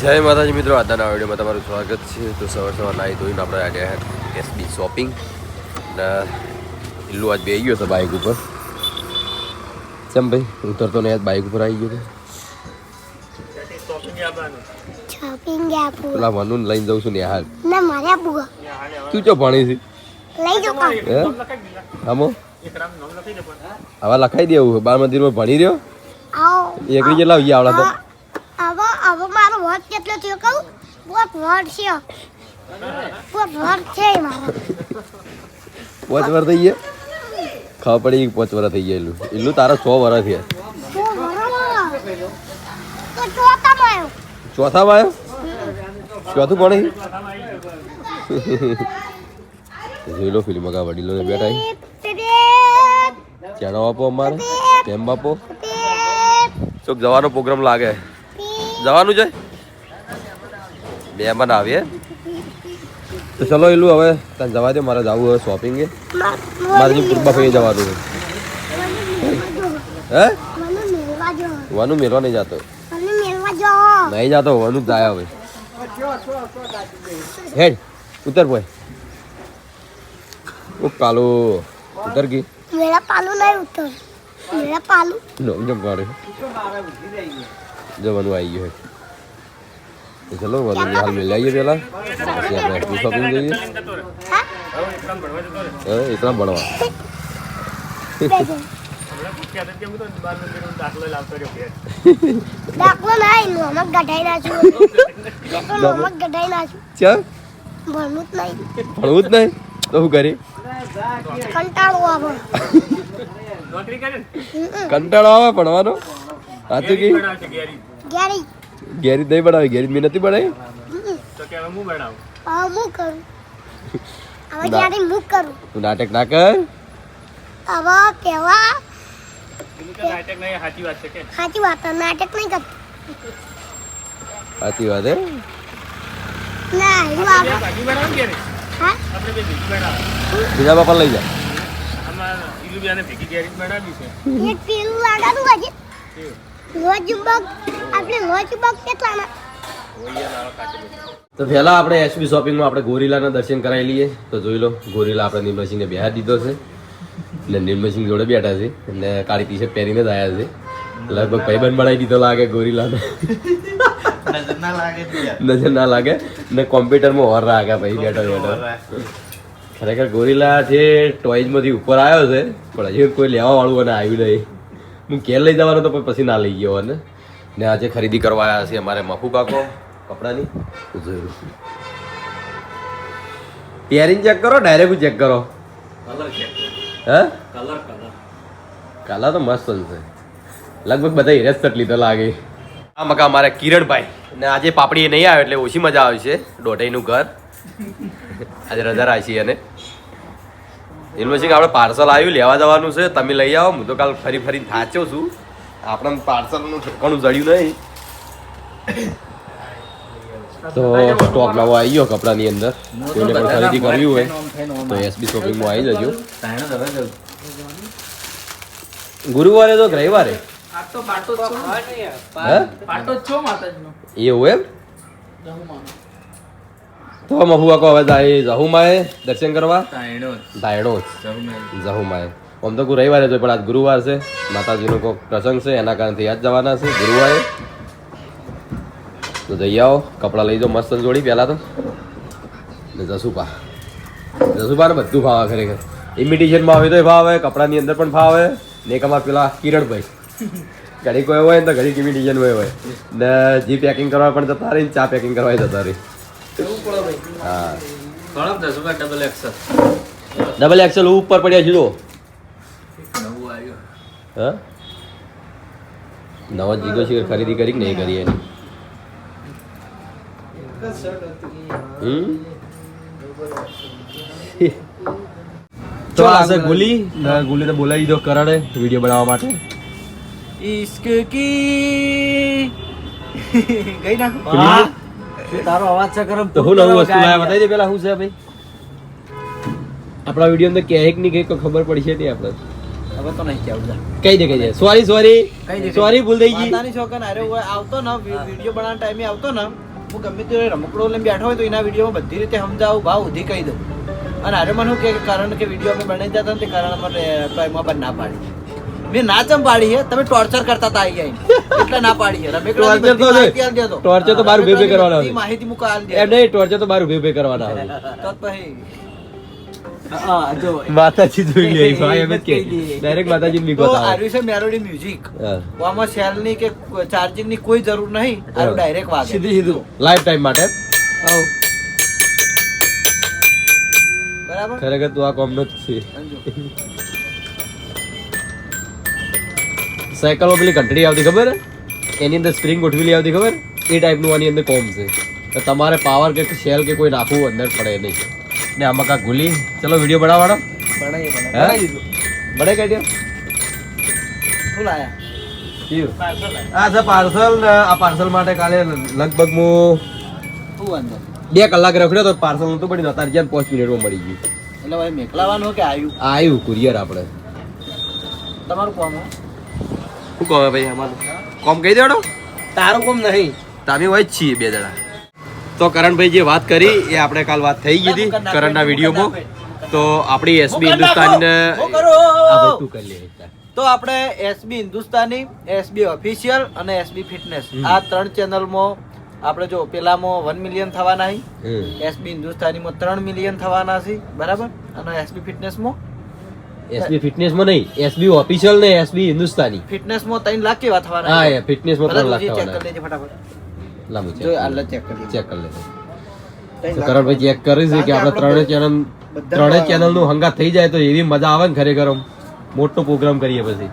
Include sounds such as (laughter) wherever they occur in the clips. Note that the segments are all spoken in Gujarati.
જય માતાજી મિત્રો આજના વિડીયોમાં તમારું સ્વાગત છે. તો સવાર સવાર નાહી ધોઈને આપણે આવ્યા એસબી શોપિંગ ને ઇલ્લુ આજ બે ગયો હતો બાઇક ઉપર. ચમ ભાઈ ઉતરતો ને આજ બાઇક ઉપર આવી ગયો હતો ને પેલા વનુને લઈને જઉં છું ને હાલ ના તું ચો ભણી છે? કામ. હવે લખાઈ દેવું બાર મંદિરમાં ભણી રહ્યો? એકડી જેટલા આવી આવડા તો? મારો કેટલો થયો કહું વોટ વોટ છે. વોટ વોટ છે મારો. પાંચ વર થઈ ગયા? ખબર પડી કે પાંચ વર્ષ થઈ ગયા એલું. એલું તારા સો વર્ષ થયા ચોથામાં આવ્યો. ચોથું ભણે જોઈ લો ફિલ્મ કા વડીલો ને બેઠા ચેડો આપો અમારે. કેમ બાપો? ચોક જવાનો પ્રોગ્રામ લાગે. જવાનું છે? બે મન આવીએ તો ચલો એલું હવે તને જવા દે મારે જવું હવે શોપિંગ મારે જે પૂર્વા ફેરી જવાનું છે. હે? વાનું મેળવા નહીં જતો. નહીં જતો વાનું જ જાય હવે. હેડ ઉતર ભાઈ. ઓ કાલો ઉતર ગઈ. મેળા પાલુ નહીં ઉતર. મેળા પાલુ. નો જમ કાઢે. જવાનું આવી ગયું તો ચલો વનું હાલ મેળ આવીએ પેલા પછી આપણે એસબી શોપિંગ જઈએ હા હા એકલા ભણવા નહીં ભણવું જ નહીં ભણવું જ નહીં તો શું કરી કંટાળો આવે કંટાળો આવે ભણવાનો સાચું કે ગેરી ગેરી નહીં બનાવી ગેરી મેં નથી બનાવી. હવે હું કરું? હવે ગેરી હું કરું? તું નાટક ના કર. હવે કેવા? સાચી વાત છે, કે? સાચી વાત નાટક નહીં કર સાચી વાત હે. ના એવું આવે. હા? બીજા બાપા લઈ જા. એક પેલું લાગાનું હજી આપણે તો પહેલાં આપણે એસબી શોપિંગમાં આપણે ગોરીલાના દર્શન કરાવી લઈએ. તો જોઈ લો ગોરીલા આપણે નિર્મલસિંહને બેહાર દીધો છે. ને નિર્મલસિંહ જોડે બેઠા છે. અને કાળી ટી શર્ટ પહેરીને જ આવ્યા છે. લગભગ ભાઈબંધ બનાવી દીધો લાગે ગોરીલાને. નજર ના લાગે ને કોમ્પ્યુટરમાં હોર રાખે ભાઈ બેઠો બેઠો. ખરેખર ગોરીલા છે ટોયઝમાંથી ઉપર આવ્યો છે પણ હજી કોઈ લેવા વાળું અને આવ્યું નહીં. હું ઘેર લઈ જવાનો તો પછી ના લઈ ગયો અને ને આજે ખરીદી કરવા આવ્યા છે અમારે મફુ કાકો કપડાની. તો જોયું પેરિંગ ચેક કરો ડાયરેક્ટ ચેક કરો. હે? કાલા તો મસ્ત છે. લગભગ બધા હિરેજ તટલી તો લાગે. આ મકા અમારે કિરણભાઈ. ને આજે પાપડી એ નહીં આવે એટલે ઓછી મજા આવે છે. દોઢાઈનું ઘર. આજે રજા રાખી અને એનું પછી આપણે પાર્સલ આવ્યું લેવા જવાનું છે તમે લઈ આવો. હું તો કાલ ફરી ફરી થાચ્યો છું. આપણે પાર્સલનું ઠેકાણું જડ્યું નહીં. તો સ્ટોક નવો આવી ગયો કપડાની અંદર. કોઈને પણ ખરીદી કરવી હોય તો એસબી શોપિંગમાં આવી જજો. ગુરુવારે તો રવિવારે? હે? એવું એમ? તો મફુઆ આકો હવે જાય જહુમાએ દર્શન કરવા? દાયડો જહુમાએ. આમ તો રવિવારે જોઈએ પણ આજ ગુરુવાર છે. માતાજીનો કોઈ પ્રસંગ છે એના કારણથી આજ જવાના છે ગુરુવારે. તો જઈ આવો કપડાં લઈ જાઓ મસ્ત જોડી પહેલાં તો. ને જસુપા. જસુપાને બધું ભાવે ખરેખર. ઇમિટેશનમાં આવે તો ભાવે કપડાની અંદર પણ ભાવે. ને એક પેલા કિરણભાઈ. ઘડી કોઈ હોય ને તો ઘડી ઇમિટેશન હોય હોય. ને જી પેકિંગ કરવા પણ જતા રહી ચા પેકિંગ કરવા જતા રહી. હા ડબલ એક્સેલ ઉપર પડ્યા છે જો. હા? નવા લીધો છે ખરીદી કરી કે નહીં કરી એની? હમ? તો આ છે ગુલી. ને ગુલીને બોલાવી દીધો કરણે વીડિયો બનાવવા માટે. ઇશ્ક કી. (laughs) ગઈ નાખો. તારો અવાજ છે કરમ તો હું નવું વસ્તુ લાવ્યા બતાવી દે પેલા શું છે ભાઈ? આપણા વીડિયો અંદર ક્યાંકની કઈ ખબર પડશે નહીં આપણે. હવે તો નહીં કેવું જા. દે કહી દે. સોરી સોરી સોરી ભૂલ થઈ ગઈ. માતાની છોકન અરે હું આવતો ને વીડિયો બનાવવાના ટાઈમે આવતો ને. હું ગમે તે રમકડો લઈને બેઠો હોય તો એના વિડીયોમાં બધી રીતે સમજાવું ભાવ ઉધી કહી દઉં. અને અરે મને કે કારણ કે વીડિયો અમે બનાવી જતા તે કારણ અમારે તો એમાં પણ ના પાડી. મેં ના ચમ પાડી છે તમે ટોર્ચર કરતા હતા અહીંયા એટલે ના પાડી છે Torture તો. Torture તો બાર ઉભે કરવાના બધી માહિતી મુકા આલ એમ. નહીં ટોર્ચર તો બાર ઉભે ઉભે કરવાના આવે (laughs) તો પછી માતાજી જોઈ લે ભાઈ એમ જ કે. કહી ડાયરેક્ટ માતાજી ની તો વિગત છે મેલોડી મ્યુઝિક. આમાં કે ચાર્જિંગની કોઈ જરૂર નહીં. આરું ડાયરેક્ટ વાગે. સીધી સીધું. લાઈફ ટાઈમ માટે. બરાબર? ખરેખર તું આ કોમનો જ છે. સાયકલમાં પેલી ઘંટડી આવતી ખબર? એની અંદર સ્પ્રિંગ ગોઠવેલી આવતી ખબર? એ ટાઈપનું આની અંદર કોમ છે. તો તમારે પાવર કે શેલ કે કોઈ નાખવું અંદર પડે નહીં. ને આમાં કાંક ભૂલી ચલો વીડિયો બનાવવાનો. બને લાયા? પાર્સલ આ પાર્સલ માટે કાલે લગભગ હું બે કલાક રખડ્યો તો પાર્સલ નતું પડ્યું અત્યારે જ્યાં પાંચ મિનિટમાં મળી ગયું. એટલે ભાઈ મેકલાવાનું કે આવ્યું આવ્યું કુરિયર આપણે. તમારું કોમ? શું કહો ભાઈ અમારું? કોમ કહી દેડો તારું કોમ નહીં. તમે હોય જ છીએ બે જણા. તો કરણભાઈ જે વાત કરી એ આપણે કાલ વાત થઈ ગઈ હતી કરણના વિડીયોમાં. તો આપણી એસબી હિન્દુસ્તાન? તું આપણે એસબી હિન્દુસ્તાની એસબી ઓફિશિયલ અને એસબી ફિટનેસ. આ ત્રણ ચેનલમાં આપણે જો પેલામાં વન મિલિયન થવાના છે. એસબી હિન્દુસ્તાનીમાં ત્રણ મિલિયન થવાના છે બરાબર? અને એસબી ફિટનેસમાં એસબી ફિટનેસમાં નહીં એસબી ઓફિશિયલ ને એસબી હિન્દુસ્તાની ફિટનેસમાં ત્રણ લાખ કેવા થવાના હા છે? એ ફિટનેસમાં ત્રણ લાખ ચેક કરી થવાના લેજે ફટાફટ લાંબુ જો ચેક આલ્લા ચેક કરી લેજે. ચેક કરી લે ત્રણ તો લાખ. કરણભાઈ ચેક કરી છે કે આપણે ત્રણે ચેનલ બધા ત્રણે ચેનલ નું હંગાત થઈ જાય તો એવી મજા આવે ને ખરેખર આમ. મોટો પ્રોગ્રામ કરીએ પછી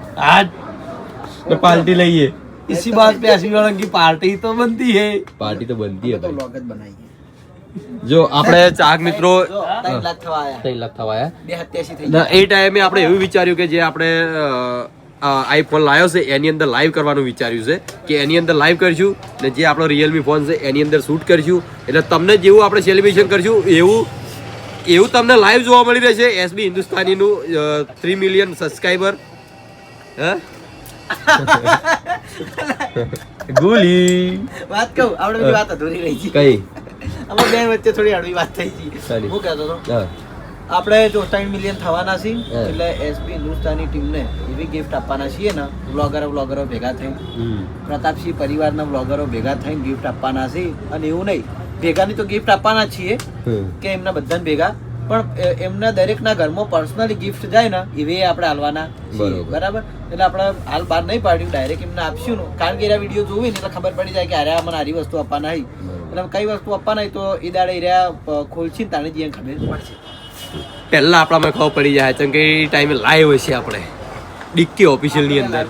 ને પાર્ટી લઈએ इसी बात पे एसबी वालों की पार्टी तो बनती है પાર્ટી તો બનતી હે तो ભાઈ लोग बनाइए જો આપણે ચાક મિત્રો ત્રણ લાખ એ ટાઈમે આપણે એવું વિચાર્યું કે જે આપણે આઈફોન લાવ્યો છે એની અંદર લાઈવ કરવાનું વિચાર્યું છે કે એની અંદર લાઈવ કરશું ને જે આપણો રિયલમી ફોન છે એની અંદર શૂટ કરશું. એટલે તમને જેવું આપણે સેલિબ્રેશન કરશું એવું એવું તમને લાઈવ જોવા મળી રહેશે એસબી હિન્દુસ્તાનીનું થ્રી મિલિયન સબસ્ક્રાઈબર હા? ગુલી. વાત કહું આપણે વાત અધૂરી રહી છે કઈ? અમારે બેન વચ્ચે થોડી અડવી વાત થઈ હતી. હું કહેતો હતો આપણે જો મિલિયન થવાના છીએ એટલે એસબી હિન્દુસ્તાની ટીમને એવી ગિફ્ટ આપવાના છીએ ને બ્લોગરો બ્લોગરો ભેગા થઈ પ્રતાપસિંહ પરિવારના બ્લોગરો ભેગા થઈને ગિફ્ટ આપવાના છીએ અને એવું નહીં ભેગાની તો ગિફ્ટ આપવાના છીએ કે એમના બધાને ભેગા. પણ એમના દરેકના ઘરમાં પર્સનલી ગિફ્ટ જાય ને એવી આપણે હાલવાના. બરાબર. એટલે આપણે હાલ બહાર નહીં પાડ્યું ડાયરેક્ટ એમને આપશું કારણ કે એના વીડિયો જોવી ને એટલે ખબર પડી જાય કે અરે મને આરી વસ્તુ આપવાના બરોબર. એટલે કઈ વસ્તુ આપવાના નહીં તો એ દાડે રહ્યા ખોલશી તાણે જ ખબર પડશે. પહેલા આપણામાં ખબર પડી જાય કેમ કે એ ટાઈમે લાઈવ હશે આપણે. ડિક્કી ઓફિશિયલની અંદર.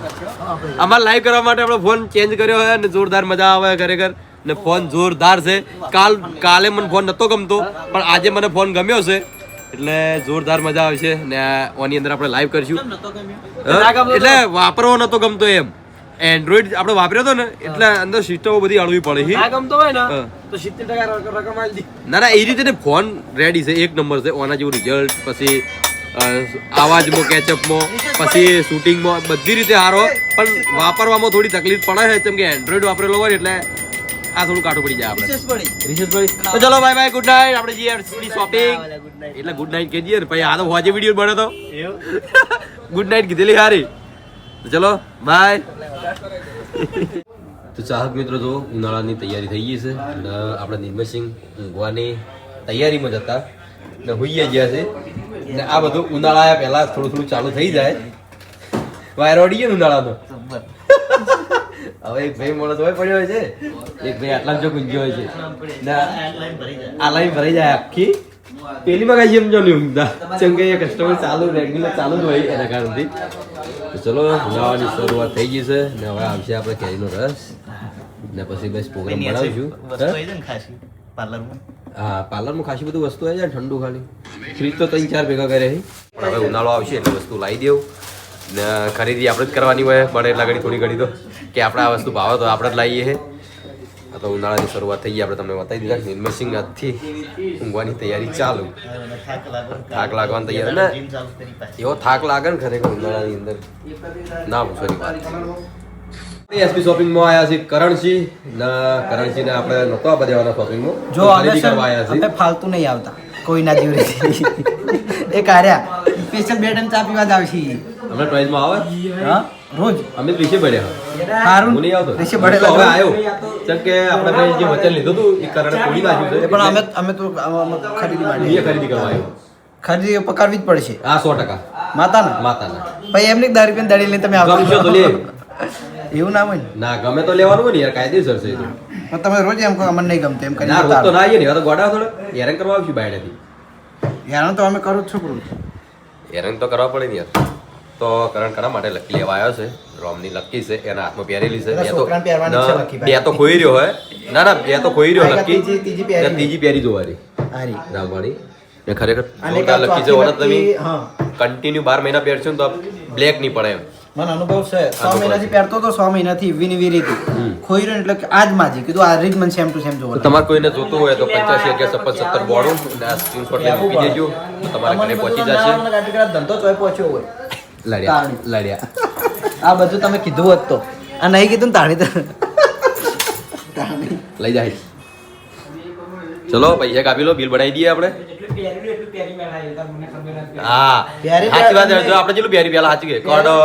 અમારે લાઈવ કરવા માટે આપણો ફોન ચેન્જ કર્યો હોય અને જોરદાર મજા આવે ખરેખર. ને ફોન જોરદાર છે. કાલ કાલે મને ફોન નતો ગમતો પણ આજે મને ફોન ગમ્યો છે. એટલે જોરદાર મજા આવશે ને ઓની અંદર આપણે લાઈવ કરશું? એટલે વાપરવો નતો ગમતો એમ. એન્ડ્રોઈડ આપણે વાપર્યો હતો ને એટલે અંદર સિસ્ટમો બધી અળવી પડે છે ગમતો હોય ને. તો સિત્તેર ટકા રકમ આલી ના ના એ રીતે ને ફોન રેડી છે એક નંબર છે ઓના જેવું રિઝલ્ટ પછી આવાજમાં કેચઅપમાં પછી શૂટિંગમાં બધી રીતે સારો પણ વાપરવામાં થોડી તકલીફ પડે છે કેમ કે એન્ડ્રોઈડ વાપરેલો હોય એટલે આ થોડું કાઢું પડી જાય આપણે. રિશેષભાઈ તો ચલો બાય બાય ગુડ નાઇટ આપણે જઈએ શોપિંગ એટલે ગુડ નાઇટ દઈએ ને પછી આ તો હોજે વીડિયો બને તો. ગુડ નાઇટ (laughs) કીધેલી સારી તો ચલો બાય તો ચાહક મિત્રો, જો ઉનાળાની તૈયારી થઈ ગઈ છે અને આપણે નિર્મસિંહ ઊંઘવાની તૈયારીમાં જ હતા ને હોઈએ ગયા છે. ને આ બધું ઉનાળા પહેલા થોડું થોડું ચાલુ થઈ જાય. વાયર ઓડી ગયો ઉનાળાનો? હવે એક ભાઈ મોડો હોય પડ્યો હોય છે. એક ભાઈ આટલા જો ગુંજ્યો હોય છે. આ લાઈન ભરાઈ જાય આખી. પેલી માં કઈ એમ જો નહીં ઊંઘતા જેમ કે કસ્ટમર ચાલુ રેગ્યુલર ચાલુ જ હોય એના કારણથી તો ચલો ઉનાળાની શરૂઆત થઈ ગઈ છે ને હવે આવશે આપણે કેરીનો રસ ને પછી બસ પ્રોગ્રામ બનાવીશું હે? હા પાર્લરમાં ખાસી બધું વસ્તુ આવી જાય ઠંડુ ખાલી ફ્રીજ તો ત્રણ ચાર ભેગા કરે છે પણ હવે ઉનાળો આવશે એટલે વસ્તુ લાવી દેવું. ને ખરીદી આપણે જ કરવાની હોય બને એટલા ઘડી થોડી ઘડી તો. કે આપણે આ વસ્તુ ભાવે તો આપણે જ લાવીએ છે આ તો ઉનાળાની શરૂઆત થઈ ગઈ. આપણે તમને બતાવી દીધા નિર્મસિંગ આજથી ઊંઘવાની તૈયારી ચાલુ. થાક લાગવાની તૈયારી. ને એવો થાક લાગે ને ખરેખર ઉનાળાની અંદર. ના પૂછવાની વાત એસપી શોપિંગમાં આવ્યા છે કરણસિંહ. ના કરણસિંહ ને આપણે નતો આપવા દેવાના શોપિંગમાં જો અમે ફાલતુ નહીં આવતા. કોઈના જીવડે (laughs) એ કાર્યા સ્પેશિયલ બે ટાઈમ ચા પીવા જ આવશે હમણાં ચોઈસમાં આવે? હા રોજ. અમે તો વિશે ભર્યા હારું. હું નહીં આવતો. ઋષિ હું તો હવે આવ્યો. કેમ કે આપણે ભાઈ જે વચન લીધું હતું એ કરણે તોડી નાખ્યું છે. પણ અમે અમે તો ખરીદી એ માંડીએ ખરીદી કરવા આવ્યો. ખરીદી પકડવી જ પડશે. આ સો ટકા. માતાના? માતાના. ભાઈ એમની દારૂ રૂપિયા દાડી લઈને તમે ગમશો તો લે. (laughs) એવું ના હોય ના? ગમે તો લેવાનું હોય ને યાર કાયદેસર છે પણ તમે રોજ એમ કહો અમને નહીં ગમતું એમ ના રોજ તો ના આવીએ ને તો ગોડા થોડો. હેરાન કરવા આવશું બાયડેથી. હેરંગ તો અમે કરું જ છું કરું હેરાન તો કરવા પડે ને યાર. તો કરણ કરા માટે લકી લેવા આવ્યો છે. રોમની લકી છે એના હાથમાં પહેરેલી છે. બે તો. બે તો ખોઈ રહ્યો હોય ના ના બે તો ખોઈ રહ્યો લકી ત્રીજી- પહેરી જોવાની. રામવાણી ને ખરેખર જોરદાર લકી છે ચોથી તમે. કન્ટિન્યુ બાર મહિના પહેરશો ને તો બ્લેક નહીં પડે એમ. મને અનુભવ છે. છ મહિનાથી પહેરતો તો છ મહિનાથી વિની વીરી હમ. ખોઈ રહ્યો એટલે કે આજ માજી. કીધું આ રીત મને સેમ ટુ સેમ જોવો તમારે કોઈને જોતું હોય તો પંચ્યાસી અગિયાર સત્તર બોડું અને આ સ્ક્રીનશોટ લઈ મૂકી દેજો. તમારા ઘરે પહોંચી જશે. ધંધો ચોય પહોંચ્યો હોય. લડ્યા. લડ્યા. આ બધું તમે કીધું હોત તો. આ નહીં કીધું ને તાણી તો. તાણી. લઈ જાય. ચલો પૈસા કાપી લો બિલ બનાવી દઈએ આપણે. હા. સાચી વાત જો આપણે જેટલું પ્યારી પેલા સાચી કે? કોર્ડન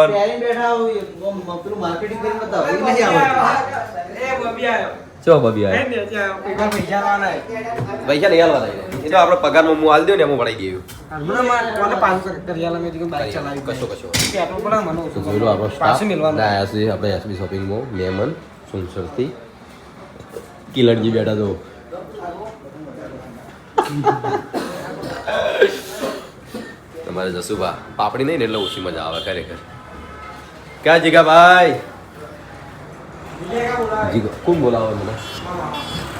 ચો બબી આય. પૈસા લઈ હાલવા એ તો આપણે પગારમાં હું હાલ દઉં ને એમાં વળાઈ ગયું. આપણો એસબી શોપિંગમાં મેમન સુનસરથી. કિલડજી બેઠા તો. તમારે જસુભા પાપડી નહીં ને એટલે ઓછી મજા આવે ખરેખર. ક્યાં જીગા ભાઈ? જીગા કોણ બોલાવે મને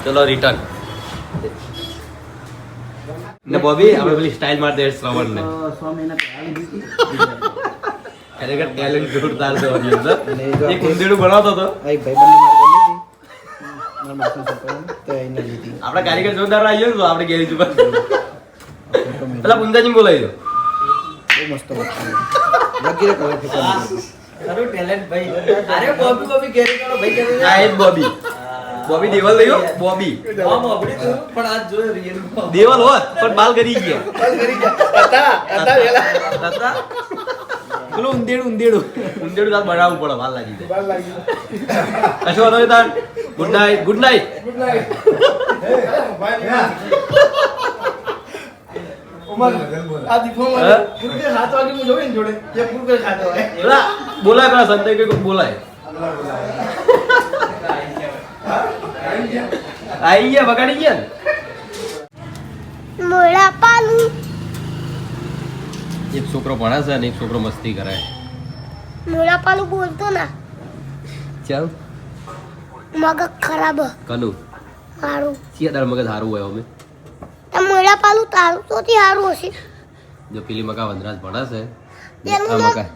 ચલો રિટર્ન ને બોબી આપણે પેલી સ્ટાઇલ માર દે શ્રવણ ને. ખરેખર ટેલેન્ટ જોરદાર છે ઓની અંદર એક ઉંદેડું બનાવતો હતો એક મારી ગમી હતી. મારા લીધી. આપણે કારીગર જોરદાર આવ્યો ને આપણે ગેરેજ ઉપર પેલા પુંજાજી બોલાવી દો બહુ મસ્ત વસ્તુ લગી લગીરે કલર ફેંકવા દીધો. આ એ જ બોબી. બોબી દેવલ લઈયો બોબી. દેવલ હોત પણ બાલ કરી ગયા. હતા? પેલું ઉંદેડું ઉંદેડું ઉંદેડું તાર બનાવવું પડે બાલ લાગી જાય. કશો વાંધો નહીં તાર? ગુડ નાઈટ ગુડ નાઇટ પેલા બોલાય પેલા સંતય કઈ બોલાય. આઈ ગયા બગાડી ગયા ને? મોળા પાલું. એક છોકરો ભણે છે અને એક છોકરો મસ્તી કરે. મોળા પાલું બોલતો ના. ચાલ. મગજ ખરાબ. હ. કનુ મારું સિયાદાર મગજ સારું હોય અમે? તો પાલું તારું તોથી સારું હશે. જો પેલી મકા વનરાજ ભણે છે ને પેલું આ ના- મકા.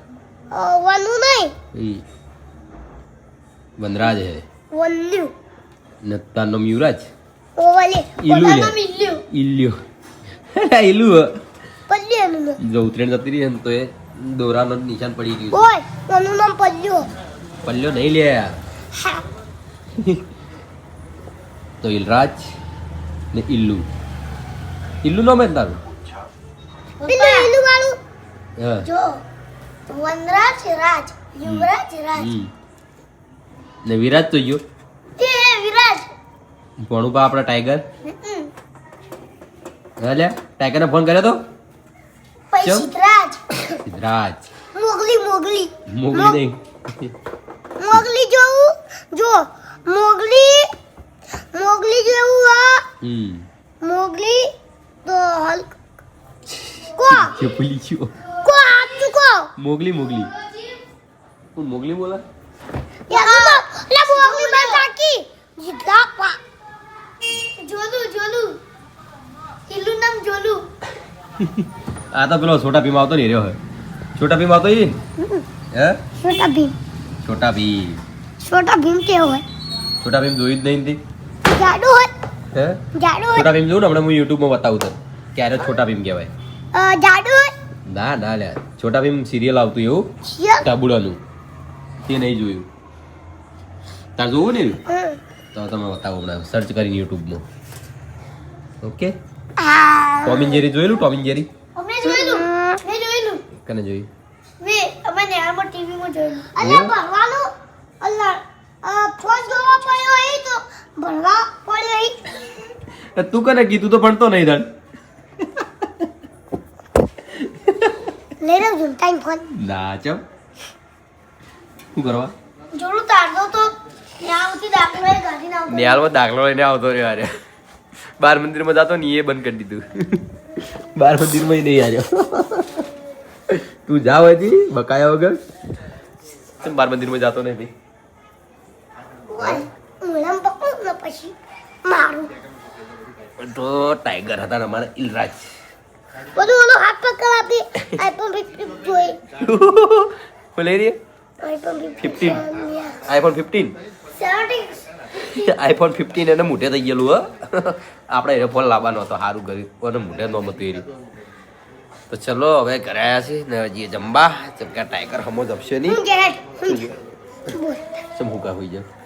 વનુ નહીં. વનરાજ હે. વલ્યું નત્તા નો મ્યુરાજ ઓવલે ઈલું લે. ઇલ્યો ઇલ્લુ (laughs) હે. એનું જો ઉતરેણ જતી રહી ને તો એ દોરાનો નિશાન પડી ગયું ઓય એનું નામ પલ્લ્યો. પલ્યો નહીં લે. (laughs) તો ઇલરાજ ને ઇલ્લુ ઇલ્લુ નામ હે તારું પેલું ઇલ્લુ વાળું જો વનરાજ રાજ યુવરાજ રાજ ને વિરાજ તો ગયો તે વિરાજ ભણું પા આપણા ટાઈગર હમ. ટાઈગર ને ફોન કર્યો તો સિદ્ધરાજ સિદ્ધરાજ મોગલી મોગલી મોગલી નહીં મોગલી જોઉં જો મોગલી મોગલી જેવું આ મોગલી કો? (laughs) જે ભૂલી ગયો. કો મોગલી મોગલી. કોણ મોગલી બોલા? યાર લા મોગલી માં કાકી જીગા પા જોલુ નામ જોલુ. (laughs) આ તો પેલો છોટા ભીમ આવતો નહીં રહ્યો હે છોટા ભીમ આવતો ઈ? હે? છોટા ભીમ. છોટા ભીમ. છોટા ભીમ કેવો હોય? છોટા ભીમ જોઈ જ નહીં તે? જાડો હોય. હે? છોટા ભીમ જોઉં ને હમણાં હું યુટ્યુબમાં બતાવું તો ક્યારે છોટા ભીમ કહેવાય? ના ના લે. છોટા ભીમ સિરિયલ આવતું એવું? ટાબુડાનું. તે નહીં જોયું. તાર જોવું ને તો તમે બતાવો હમણાં. સર્ચ કરીને યુટ્યુબમાં ઓકે ટોમ એન્ડ જેરી જોયેલું? ટોમ એન્ડ જેરી અમે જોયેલું? મેં જોયેલું. કને જોયું? મેં અમે જોયેલું. ભણવાનું અલ્લા ફોન જોવા પડ્યો એ તો ભણવા પડી. તું કને કીધું તો ભણતો નહીં તાર લેરો છું ટાઈમ ફોન ના ચમ. શું કરવા? જોડું તારતો તો. દાખલો આવતો. લઈને આવતો રહ્યો અરે બાર મંદિરમાં જતો ને એ બંધ કરી દીધું. બાર મંદિરમાં નહીં આવ્યો તું જા હતી બકાયા વગર. બાર મંદિરમાં જતો નહીં ભાઈ પછી મારું. તો ટાઈગર હતા અમારા ઇલરાજ. બધું ઓલો હાથ પકડ આપી આઈફોન ફિફ્ટીન જોઈ. બોલે રે iPhone 15. Fifteen. IPhone fifteen. IPhone fifteen એને મોઢે થઈ ગયેલું હ. આપણે એને ફોન લાવવાનો હતો સારું કર્યું. અને મોઢે નોમ હતું એરી તો ચલો હવે ઘરે આવ્યા છીએ ને હજી જમવા. જેમ કે ટાઈગર હમો જપશે નહીં. હું ઘેર. હું ઘેર. બોલ. ચમ હુકા હોઈ જાય